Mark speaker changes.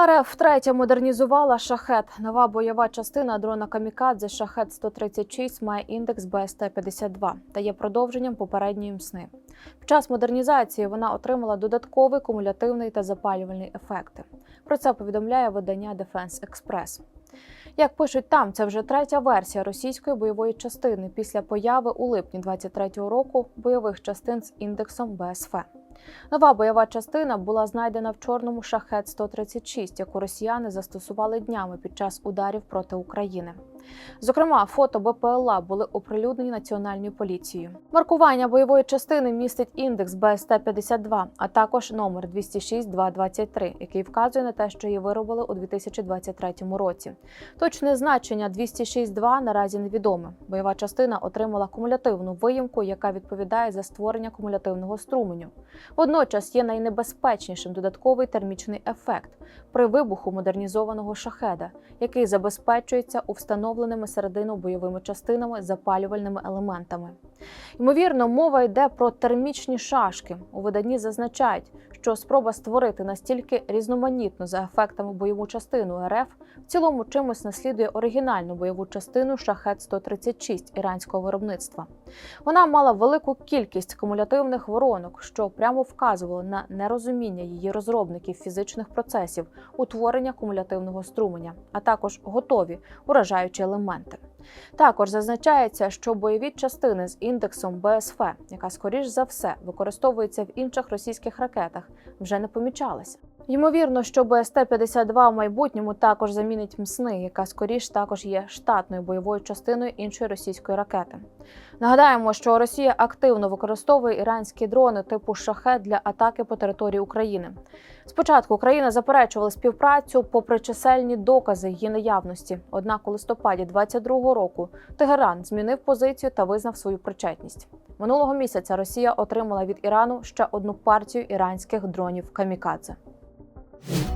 Speaker 1: РФ втретє модернізувала шахет. Нова бойова частина дрона Камікадзе Шахет 136 має індекс БСТ-52 та є продовженням попередньої мсни. Під час модернізації вона отримала додатковий кумулятивний та запалювальний ефекти. Про це повідомляє видання Defense Express. Як пишуть там, це вже третя версія російської бойової частини після появи у липні 23-го року бойових частин з індексом БСФ. Нова бойова частина була знайдена в чорному шахет 136 яку росіяни застосували днями під час ударів проти України. Зокрема, фото БПЛА були оприлюднені національною поліцією. Маркування бойової частини містить індекс БСТ-52, а також номер 206-223, який вказує на те, що її виробили у 2023 році. Точне значення 206-2 наразі невідоме. Бойова частина отримала кумулятивну виїмку, яка відповідає за створення кумулятивного струменю. Водночас є найнебезпечнішим додатковий термічний ефект при вибуху модернізованого шахеда, який забезпечується у встановленими середину бойовими частинами запалювальними елементами. Ймовірно, мова йде про термічні шашки. У виданні зазначають, що спроба створити настільки різноманітну за ефектами бойову частину РФ в цілому чимось наслідує оригінальну бойову частину шахет 136 іранського виробництва. Вона мала велику кількість кумулятивних воронок, що прямо вказувало на нерозуміння її розробників фізичних процесів утворення кумулятивного струменя, а також готові уражаючі елементи. Також зазначається, що бойові частини з індексом БСФ, яка скоріш за все використовується в інших російських ракетах, вже не помічалася. Ймовірно, що БСТ-52 в майбутньому також замінить МСНИ, яка скоріш також є штатною бойовою частиною іншої російської ракети. Нагадаємо, що Росія активно використовує іранські дрони типу шахет для атаки по території України. Спочатку Україна заперечувала співпрацю попри чисельні докази її наявності. Однак у листопаді 22-го року Тегеран змінив позицію та визнав свою причетність. Минулого місяця Росія отримала від Ірану ще одну партію іранських дронів камікадзе. Thank you